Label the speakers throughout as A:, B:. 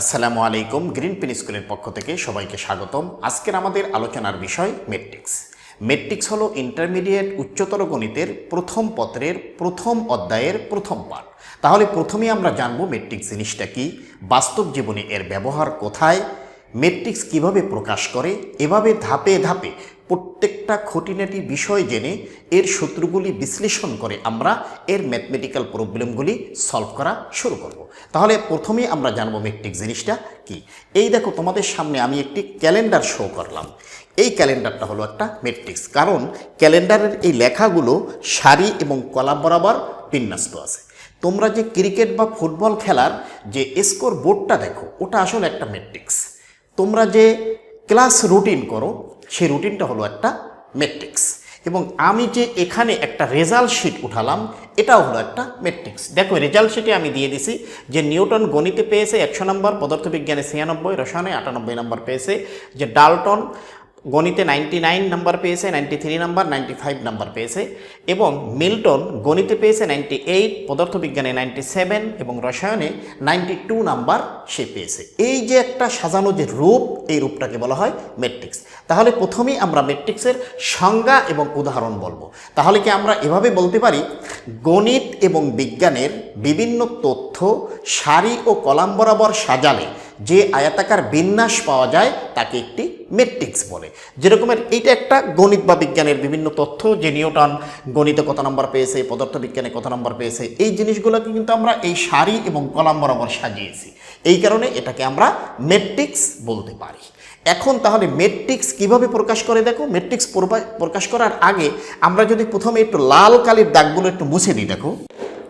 A: আসসালামু আলাইকুম, green pen স্কুলের পক্ষ থেকে সবাইকে স্বাগতম। আজকের আমাদের আলোচনার বিষয় মেট্রিক্স। মেট্রিক্স হলো ইন্টারমিডিয়েট উচ্চতর গণিতের প্রথম পত্রের প্রথম অধ্যায়ের প্রথম পাঠ। তাহলে প্রথমেই আমরা জানব মেট্রিক্স জিনিসটা কি, বাস্তব জীবনে এর ব্যবহার কোথায়, মেট্রিক্স কীভাবে প্রকাশ করে, এভাবে ধাপে ধাপে প্রত্যেকটা খুঁটিনাটি বিষয় জেনে এর সূত্রগুলি বিশ্লেষণ করে আমরা এর ম্যাথমেটিক্যাল প্রবলেমগুলি সলভ করা শুরু করব। তাহলে প্রথমেই আমরা জানব মেট্রিক্স জিনিসটা কি। এই দেখো, তোমাদের সামনে আমি একটি ক্যালেন্ডার শো করলাম। এই ক্যালেন্ডারটা হলো একটা মেট্রিক্স কারণ ক্যালেন্ডারের এই লেখাগুলো সারি এবং কলাম বরাবর বিন্যস্ত আছে। তোমরা যে ক্রিকেট বা ফুটবল খেলার যে স্কোর বোর্ডটা দেখো, ওটা আসলে একটা মেট্রিক্স তোমরা যে ক্লাস রুটিন করো সেই রুটিনটা হলো একটা মেট্রিক্স এবং আমি যে এখানে একটা রেজাল্ট শিট উঠালাম, এটাও হলো একটা মেট্রিক্স দেখো রেজাল্ট শিটে আমি দিয়ে দিছি যে নিউটন গণিতে পেয়েছে একশো নম্বর, পদার্থবিজ্ঞানে ছিয়ানব্বই, রসায়নে আটানব্বই নম্বর পেয়েছে। যে ডালটন গণিতে নাইনটি নাইন নাম্বার পেয়েছে, ninety three number, ninety five number পেয়েছে এবং মিল্টন গণিতে পেয়েছে নাইনটি এইট, পদার্থবিজ্ঞানে নাইনটি সেভেন এবং রসায়নে নাইনটি টু নাম্বার সে পেয়েছে। এই যে একটা সাজানো যে রূপ, এই রূপটাকে বলা হয় মেট্রিক্স তাহলে প্রথমেই আমরা মেট্রিক্সের সংজ্ঞা এবং উদাহরণ বলব। তাহলে কি আমরা এভাবে বলতে পারি, গণিত এবং বিজ্ঞানের বিভিন্ন তথ্য সারি ও কলাম বরাবর সাজালে যে আয়াতাকার বিন্যাস পাওয়া যায়, তাকে একটি মেট্রিক্স বলে। যেরকমের এইটা একটা গণিত বা বিজ্ঞানের বিভিন্ন তথ্য, যে নিউটন গণিতে কত নম্বর পেয়েছে পদার্থবিজ্ঞানে কত নম্বর পেয়েছে, এই জিনিসগুলোকে কিন্তু আমরা এই সারি এবং কলাম বরাবর সাজিয়েছি। এই কারণে এটাকে আমরা মেট্রিক্স বলতে পারি। এখন তাহলে মেট্রিক্স কীভাবে প্রকাশ করে দেখো? মেট্রিক্স প্রকাশ করার আগে আমরা যদি প্রথমে একটু লাল কালির দাগগুলো একটু মুছে দিই, দেখো।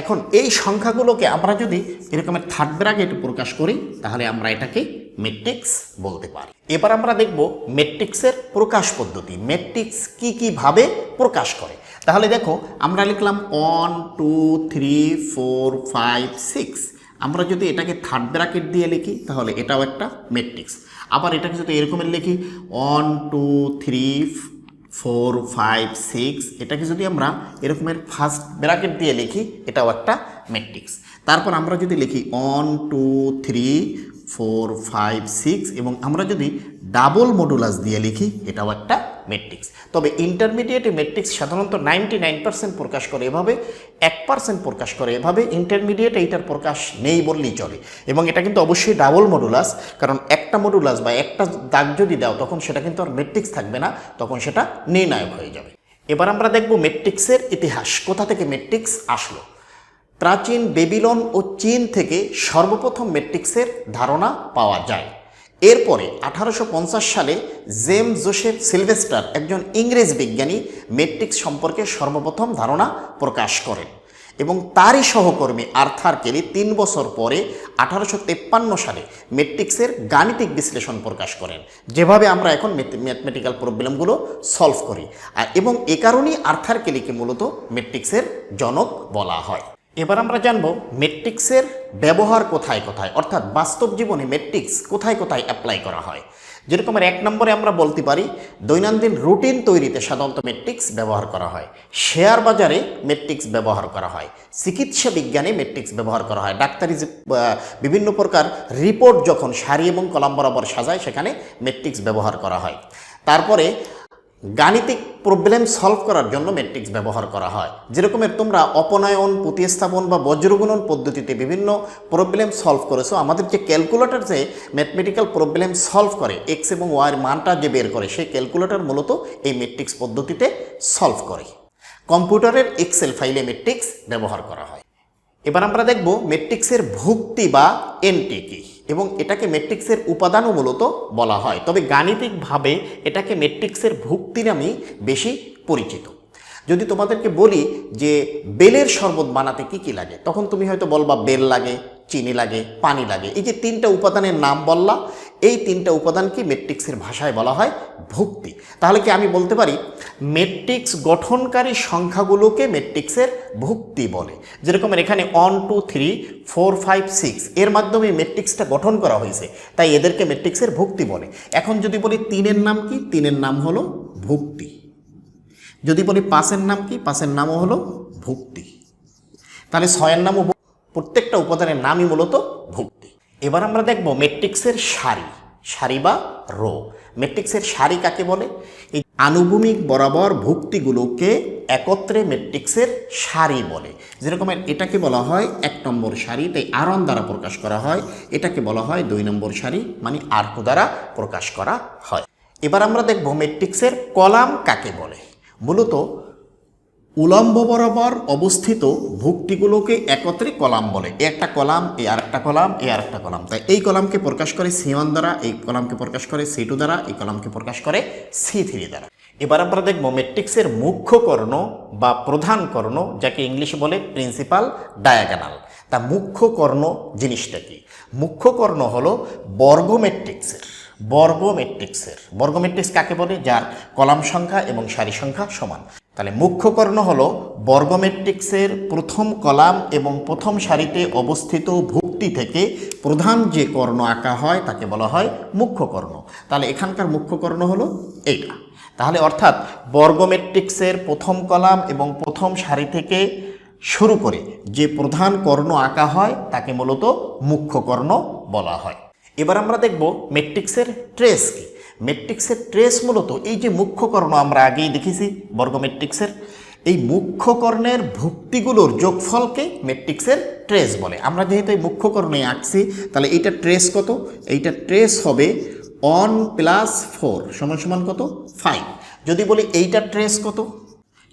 A: এখন এই সংখ্যাগুলোকে আমরা যদি এরকমের থার্ড ব্র্যাকেট প্রকাশ করি, তাহলে আমরা এটাকে মেট্রিক্স বলতে পারি। এবার আমরা দেখব মেট্রিক্সের প্রকাশ পদ্ধতি। মেট্রিক্স কি কীভাবে প্রকাশ করে? তাহলে দেখো, আমরা লিখলাম one two three four five six আমরা যদি এটাকে থার্ড ব্র্যাকেট দিয়ে লিখি, তাহলে এটাও একটা মেট্রিক্স আবার এটাকে যদি এরকমের লিখি one two three four, five, six, এটাকে যদি আমরা এরকমের ফার্স্ট ব্র্যাকেট দিয়ে লিখি, এটাও একটা ম্যাট্রিক্স তারপর আমরা যদি লিখি one two three four five six এবং আমরা যদি ডাবল মডুলাস দিয়ে লিখি, এটাও একটা মেট্রিক্স তবে ইন্টারমিডিয়েটে মেট্রিক্স সাধারণত নাইনটি নাইন পার্সেন্ট প্রকাশ করে এভাবে, এক পার্সেন্ট প্রকাশ করে এভাবে ইন্টারমিডিয়েট এইটার প্রকাশ নেই বললেই চলে। এবং এটা কিন্তু অবশ্যই ডাবল মডুলাস কারণ একটা মডুলাস বা একটা দাগ যদি দাও, তখন সেটা কিন্তু আর মেট্রিক্স থাকবে না, তখন সেটা নির্ণায়ক হয়ে যাবে। এবার আমরা দেখব মেট্রিক্সের ইতিহাস, কোথা থেকে মেট্রিক্স আসলো? প্রাচীন বেবিলন ও চীন থেকে সর্বপ্রথম মেট্রিক্সের ধারণা পাওয়া যায়। এরপরে আঠারোশো পঞ্চাশ সালে জেম জোসেফ সিলভেস্টার একজন ইংরেজ বিজ্ঞানী মেট্রিক্স সম্পর্কে সর্বপ্রথম ধারণা প্রকাশ করেন এবং তারই সহকর্মী আর্থার কেলি তিন বছর পরে আঠারোশো সালে মেট্রিক্সের গাণিতিক বিশ্লেষণ প্রকাশ করেন। যেভাবে আমরা এখন ম্যাথমেটিক্যাল প্রবলেমগুলো সলভ করি। এবং এ কারণেই আর্থার কেলিকে মূলত মেট্রিক্সের জনক বলা হয়। এবার আমরা জানব মেট্রিক্সের ব্যবহার কোথায় কোথায়, অর্থাৎ বাস্তব জীবনে মেট্রিক্স কোথায় কোথায় অ্যাপ্লাই করা হয়। যেরকম এক নম্বরে আমরা বলতে পারি, দৈনন্দিন রুটিন তৈরিতে সাধারণত মেট্রিক্স ব্যবহার করা হয়। শেয়ার বাজারে মেট্রিক্স ব্যবহার করা হয়। চিকিৎসা বিজ্ঞানে মেট্রিক্স ব্যবহার করা হয়। ডাক্তারি বিভিন্ন প্রকার রিপোর্ট যখন সারি এবং কলাম বরাবর সাজায়, সেখানে মেট্রিক্স ব্যবহার করা হয়। তারপরে গাণিতিক প্রবলেম সলভ করার জন্য ম্যাট্রিক্স ব্যবহার করা হয়। যেরকমের তোমরা অপনয়ন, প্রতিস্থাপন বা বজ্রগুণন পদ্ধতিতে বিভিন্ন প্রবলেম সলভ করেছ, আমাদের যে ক্যালকুলেটর যে ম্যাথমেটিক্যাল প্রবলেম সলভ করে এক্স এবং ওয়ার মানটা যে বের করে, সেই ক্যালকুলেটর মূলত এই ম্যাট্রিক্স পদ্ধতিতে সলভ করে। কম্পিউটারের এক্সেল ফাইলে ম্যাট্রিক্স ব্যবহার করা হয়। এবার আমরা দেখব ম্যাট্রিক্সের ভুক্তি বা এন্টি কি। এবং এটাকে ম্যাট্রিক্সের উপাদানও মূলত বলা হয়। তবে গাণিতিকভাবে এটাকে ম্যাট্রিক্সের ভুক্তি নামেই বেশি পরিচিত। যদি তোমাদেরকে বলি যে বেলের শরবত বানাতে কি কি লাগে, তখন তুমি হয়তো বলবা বেল লাগে, চিনি লাগে, পানি লাগে। এই যে তিনটা উপাদানের নাম বললা এই তিনটা উপাদানকে মেট্রিক্সের ভাষায় বলা হয় ভুক্তি। তাহলে কি আমি বলতে পারি মেট্রিক্স গঠনকারী সংখ্যাগুলোকে মেট্রিক্সের ভুক্তি বলে। যেরকম এখানে one two three four five six এর মাধ্যমে মেট্রিক্সটা গঠন করা হয়েছে, তাই এদেরকে মেট্রিক্সের ভুক্তি বলে। এখন যদি বলি তিনের নাম কি, তিনের নাম হলো ভুক্তি। যদি বলি পাঁচের নাম কি, পাঁচের নামও হলো ভুক্তি। তাহলে ছয়ের নামও প্রত্যেকটা উপাদানের নামই মূলত ভুক্তি। এবার আমরা দেখব ম্যাট্রিক্সের সারি। সারি বা রো। ম্যাট্রিক্সের সারি কাকে বলে? এই আনুভূমিক বরাবর ভুক্তিগুলোকে একত্রে ম্যাট্রিক্সের সারি বলে। যেরকম এটাকে বলা হয় এক নম্বর সারি, তাই আরন দ্বারা প্রকাশ করা হয়। এটাকে বলা হয় দুই নম্বর সারি মানে আর টু দ্বারা প্রকাশ করা হয়। এবার আমরা দেখব ম্যাট্রিক্সের কলাম কাকে বলে? মূলত উলম্ব বরাবর অবস্থিত ভুক্তিগুলোকে একত্রে কলাম বলে। একটা কলাম, এ আর একটা কলাম, এ আর একটা কলাম। তাই এই কলামকে প্রকাশ করে সি ওয়ান দ্বারা, এই কলামকে প্রকাশ করে সি টু দ্বারা, এই কলামকে প্রকাশ করে সি থ্রি দ্বারা। এবার আমরা দেখব ম্যাট্রিক্সের মুখ্য কর্ণ বা প্রধান কর্ণ, যাকে ইংলিশে বলে প্রিন্সিপাল ডায়াগানাল। তা মুখ্য কর্ণ জিনিসটা কি? মুখ্য কর্ণ হলো বর্গ ম্যাট্রিক্সের বর্গ ম্যাট্রিক্সের বর্গ ম্যাট্রিক্স কাকে বলে? যার কলাম সংখ্যা এবং সারি সংখ্যা সমান। তাহলে মুখ্য কর্ণ হলো বর্গ ম্যাট্রিক্সের প্রথম কলাম এবং প্রথম সারিতে অবস্থিত ভুক্তি থেকে প্রধান যে কর্ণ আঁকা হয় তাকে বলা হয় মুখ্য কর্ণ। তাহলে এখানকার মুখ্য কর্ণ হলো এইটা। তাহলে অর্থাৎ বর্গ ম্যাট্রিক্সের প্রথম কলাম এবং প্রথম সারি থেকে শুরু করে যে প্রধান কর্ণ আঁকা হয় তাকে মূলত মুখ্য কর্ণ বলা হয়। এবার আমরা দেখব ম্যাট্রিক্সের ট্রেস কি। ম্যাট্রিক্সের ট্রেস মূলত এই যে মুখ্য কর্ণ আমরা আগেই দেখেছি, বর্গ ম্যাট্রিক্সের এই মুখ্য কর্ণের ভুক্তিগুলোর যোগফলকে ম্যাট্রিক্সের ট্রেস বলে। আমরা যেহেতু এই মুখ্য কর্ণে আঁকছি, তাহলে এইটা ট্রেস কত? এইটা ট্রেস হবে অন প্লাস ফোর সমান সমান কত? ফাইভ যদি বলি এইটা ট্রেস কত?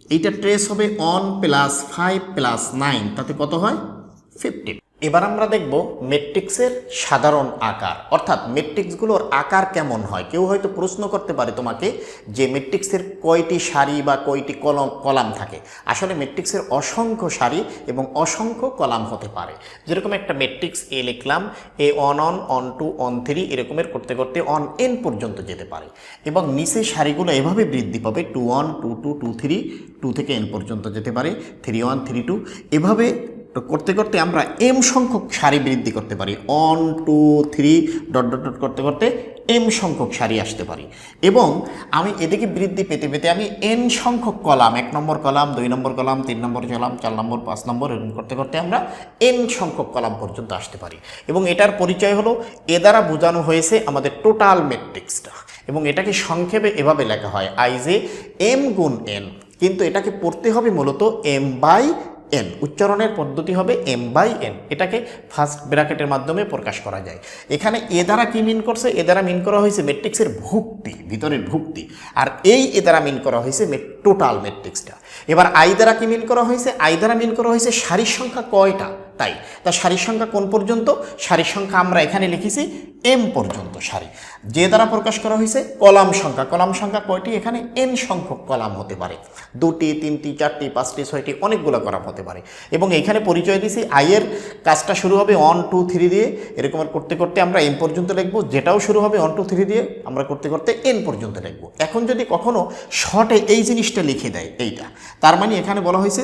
A: এইটা ট্রেস হবে one plus five plus nine তাতে কত হয়? ফিফটিন এবার আমরা দেখব ম্যাট্রিক্সের সাধারণ আকার। অর্থাৎ ম্যাট্রিক্সগুলোর আকার কেমন হয়? কেউ হয়তো প্রশ্ন করতে পারে তোমাকে যে ম্যাট্রিক্সের কয়টি সারি বা কয়টি কলম, কলাম থাকে। আসলে ম্যাট্রিক্সের অসংখ্য সারি এবং অসংখ্য কলাম হতে পারে। যেরকম একটা ম্যাট্রিক্স এ লিখলাম a one one one two one three এরকমের করতে করতে অন এন পর্যন্ত যেতে পারে। এবং নিচে সারিগুলো এভাবে বৃদ্ধি পাবে two one two two two three two থেকে এন পর্যন্ত যেতে পারে থ্রি ওয়ান থ্রি টু এভাবে তো করতে করতে আমরা এম সংখ্যক সারি বৃদ্ধি করতে পারি। One two three dot dot dot করতে করতে এম সংখ্যক সারি আসতে পারি। এবং আমি এদিকে বৃদ্ধি পেতে পেতে আমি এন সংখ্যক কলাম, এক নম্বর কলাম, দুই নম্বর কলাম, তিন নম্বর কলাম, চার নম্বর, পাঁচ নম্বর, এরকম করতে করতে আমরা এন সংখ্যক কলাম পর্যন্ত আসতে পারি। এবং এটার পরিচয় হলো, এ দ্বারা বোঝানো হয়েছে আমাদের টোটাল ম্যাট্রিক্সটা এবং এটাকে সংক্ষেপে এভাবে লেখা হয় আই যে এম গুণ এন কিন্তু এটাকে পড়তে হবে মূলত এম বাই এন উচ্চারণের পদ্ধতি হবে এম বাই এন এটাকে ফার্স্ট ব্র্যাকেটের মাধ্যমে প্রকাশ করা যায়। এখানে এ দ্বারা কি মিন করছে? এ দ্বারা মিন করা হয়েছে ম্যাট্রিক্সের ভুক্তি, ভিতরের ভুক্তি। আর এই এ দ্বারা মিন করা হয়েছে টোটাল ম্যাট্রিক্সটা এবার আই দ্বারা কি মিন করা হয়েছে? আই দ্বারা মিন করা হয়েছে সারির সংখ্যা কয়টা? তাই। তা সারির সংখ্যা কোন পর্যন্ত? সারির সংখ্যা আমরা এখানে লিখেছি এম পর্যন্ত সারি। যে দ্বারা প্রকাশ করা হয়েছে, কলাম সংখ্যা। কলাম সংখ্যা কয়টি? এখানে এন সংখ্যক কলাম হতে পারে। দুটি, তিনটি, চারটি, পাঁচটি, ছয়টি, অনেকগুলো কলাম হতে পারে। এবং এখানে পরিচয় দিয়েছি আইয়ের কাজটা শুরু হবে ওয়ান টু থ্রি দিয়ে। এরকম করতে করতে আমরা এম পর্যন্ত লিখব। যেটাও শুরু হবে ওয়ান টু থ্রি দিয়ে। আমরা করতে করতে এন পর্যন্ত লিখব। এখন যদি কখনো শর্টে এই জিনিসটা লিখে দেয়, এইটা। তার মানে এখানে বলা হয়েছে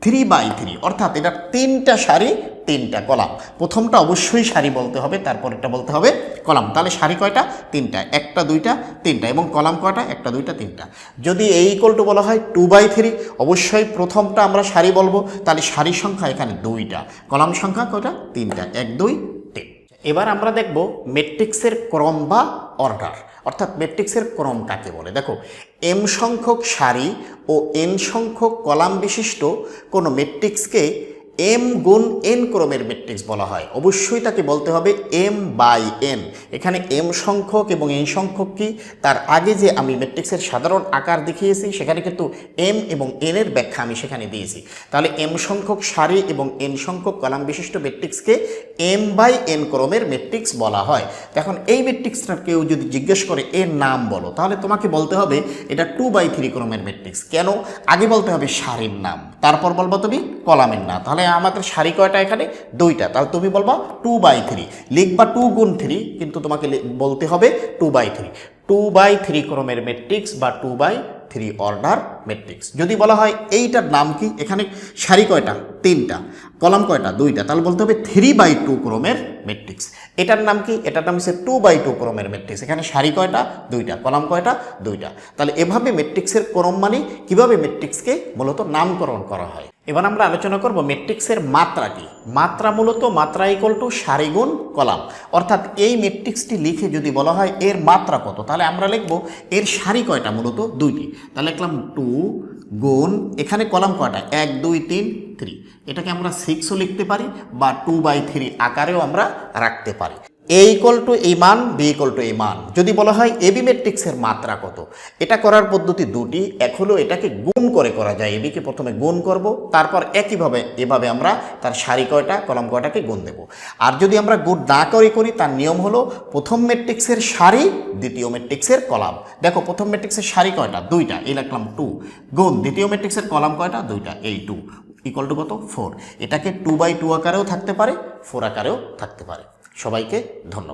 A: থ্রি বাই থ্রি অর্থাৎ এটা তিনটা সারি, তিনটা কলাম। প্রথমটা অবশ্যই সারি বলতে হবে তারপর এটা বলতে হবে কলাম। তাহলে সারি কয়টা? তিনটা। একটা, দুইটা, তিনটা। এবং কলাম কয়টা? একটা, দুইটা, তিনটা। যদি এই ইকুয়াল টু বলা হয় টু বাই থ্রি অবশ্যই প্রথমটা আমরা সারি বলব। তাহলে সারি সংখ্যা এখানে দুইটা। কলাম সংখ্যা কয়টা? তিনটা। এক, দুই, তিন। এবার আমরা দেখব মেট্রিক্সের ক্রম বা অর্ডার অর্থাৎ ম্যাট্রিক্সের ক্রম কাকে বলে? দেখো এম সংখ্যক সারি ও এন সংখ্যক কলাম বিশিষ্ট কোনো ম্যাট্রিক্সকে এম গুণ এন ক্রমের ম্যাট্রিক্স বলা হয়। অবশ্যই তাকে বলতে হবে এম বাই এন এখানে এম সংখ্যক এবং এন সংখ্যক কি? তার আগে যে আমি ম্যাট্রিক্সের সাধারণ আকার দেখিয়েছি, সেখানে কিন্তু এম এবং এন এর ব্যাখ্যা আমি সেখানে দিয়েছি। তাহলে এম সংখ্যক সারি এবং এন সংখ্যক কলাম বিশিষ্ট ম্যাট্রিক্সকে এম বাই এন ক্রমের ম্যাট্রিক্স বলা হয়। এখন এই ম্যাট্রিক্সটা কেউ যদি জিজ্ঞেস করে, এর নাম বলো, তাহলে তোমাকে বলতে হবে এটা টু বাই থ্রি ক্রমের ম্যাট্রিক্স কেন? আগে বলতে হবে সারির নাম, তারপর বলব তুমি কলামের নাম। তাহলে আমাদের সারি কয়টা এখানে? দুইটা। তাহলে তুমি বলব টু বাই থ্রি লিখবা টু গুণ থ্রি কিন্তু তোমাকে বলতে হবে two by three two by three ক্রমের ম্যাট্রিক্স বা two by three order matrix যদি বলা হয় এইটার নাম কি? এখানে সারি কয়টা? তিনটা। কলাম কয়টা? দুইটা। তাহলে বলতে হবে থ্রি বাই টু ক্রমের ম্যাট্রিক্স এটার নাম কি? এটার নাম হচ্ছে টু বাই টু ক্রমের ম্যাট্রিক্স এখানে সারি কয়টা? দুইটা। কলাম কয়টা? দুইটা। তাহলে এভাবে ম্যাট্রিক্সের ক্রম মানে কীভাবে ম্যাট্রিক্সকে মূলত নামকরণ করা হয়? এবার আমরা আলোচনা করব ম্যাট্রিক্সের মাত্রা কি? মাত্রা মূলত মাত্রা ইকুয়াল টু সারিগুণ কলাম। অর্থাৎ এই ম্যাট্রিক্সটি লিখে যদি বলা হয় এর মাত্রা কত? তাহলে আমরা লিখব এর সারি কয়টা? মূলত দুইটি। তাহলে লিখলাম টু গুণ, এখানে কলাম কয়টা? এক, দুই, তিন থ্রি এটাকে আমরা সিক্সও লিখতে পারি বা টু বাই থ্রি আকারেও আমরা রাখতে পারি। এ ইকুয়াল টু এই মান বি ইকুয়াল টু এই মান যদি বলা হয় এবি ম্যাট্রিক্সের মাত্রা কত? এটা করার পদ্ধতি দুটি। এক হলো এটাকে গুণ করে করা যায়। এবিকে প্রথমে গুণ করব, তারপর একইভাবে এভাবে আমরা তার সারি কয়টা, কলম কয়টাকে গুণ দেব। আর যদি আমরা গুণ না করে করি, তার নিয়ম হলো প্রথম ম্যাট্রিক্সের সারি, দ্বিতীয় ম্যাট্রিক্সের কলাম। দেখো, প্রথম ম্যাট্রিক্সের সারি কয়টা? দুইটা। এই লিখলাম টু গুণ দ্বিতীয় ম্যাট্রিক্সের কলাম কয়টা? দুইটা। এই টু ইকুয়াল টু কত? ফোর এটাকে টু বাই টু আকারেও থাকতে পারে ফোর আকারেও থাকতে পারে। সবাইকে ধন্যবাদ।